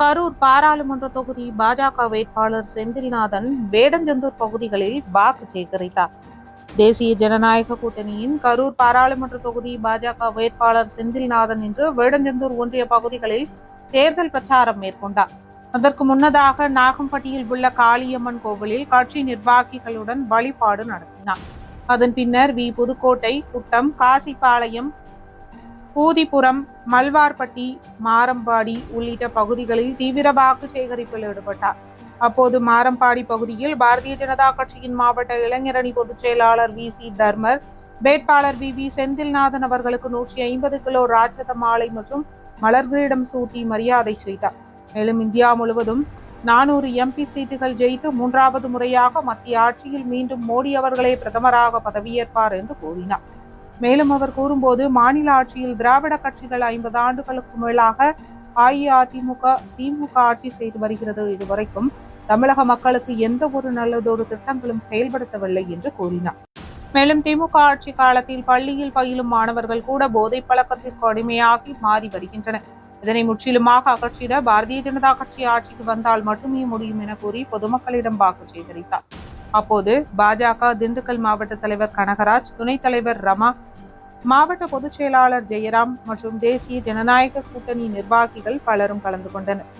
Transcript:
கரூர் பாராளுமன்ற தொகுதி பாஜக வேட்பாளர் செந்தில்நாதன் வேடஞ்சந்தூர் பகுதிகளில் வாக்கு சேகரித்தார். தேசிய ஜனநாயக கூட்டணியின் கரூர் பாராளுமன்ற தொகுதி பாஜக வேட்பாளர் செந்தில்நாதன் இன்று வேடஞ்சந்தூர் ஒன்றிய பகுதிகளில் தேர்தல் பிரச்சாரம் மேற்கொண்டார். அதற்கு முன்னதாக நாகம்பட்டியில் உள்ள காளியம்மன் கோவிலில் கட்சி நிர்வாகிகளுடன் வழிபாடு நடத்தினார். அதன் பின்னர் வி. புதுக்கோட்டை குட்டம் காசிப்பாளையம் பூதிபுரம் மல்வார்பட்டி மாரம்பாடி உள்ளிட்ட பகுதிகளில் தீவிர வாக்கு சேகரிப்பில் ஈடுபட்டார். அப்போது மாரம்பாடி பகுதியில் பாரதிய ஜனதா கட்சியின் மாவட்ட இளைஞரணி பொதுச் செயலாளர் வி. சி. தர்மர் வேட்பாளர் வி. வி. செந்தில்நாதன் அவர்களுக்கு நூற்றி ஐம்பது கிலோ ராட்சத மாலை மற்றும் மலர்களிடம் சூட்டி மரியாதை செய்தார். மேலும் இந்தியா முழுவதும் நானூறு எம்பி சீட்டுகள் ஜெயித்து மூன்றாவது முறையாக மத்திய ஆட்சியில் மீண்டும் மோடி அவர்களே பிரதமராக பதவியேற்பார் என்று கூறினார். மேலும் அவர் கூறும்போது மாநில ஆட்சியில் திராவிட கட்சிகள் ஐம்பது ஆண்டுகளுக்கு மேலாக அஇஅதிமுக திமுக ஆட்சி செய்து வருகிறது இதுவரைக்கும். தமிழக மக்களுக்கு எந்த ஒரு நல்லதொரு திட்டங்களும் செயல்படுத்தவில்லை என்று கூறினார். மேலும் திமுக ஆட்சி காலத்தில் பள்ளியில் பயிலும் மாணவர்கள் கூட போதை பழக்கத்திற்கு அடிமையாகி மாறி வருகின்றனர். இதனை முற்றிலுமாக அகற்றிட பாரதிய ஜனதா கட்சி ஆட்சிக்கு வந்தால் மட்டுமே முடியும் என கூறி பொதுமக்களிடம் வாக்கு சேகரித்தார். அப்போது பாஜக திண்டுக்கல் மாவட்ட தலைவர் கனகராஜ் துணைத் தலைவர் ரமா மாவட்ட பொதுச் செயலாளர் ஜெயராம் மற்றும் தேசிய ஜனநாயக கூட்டணி நிர்வாகிகள் பலரும் கலந்து கொண்டனர்.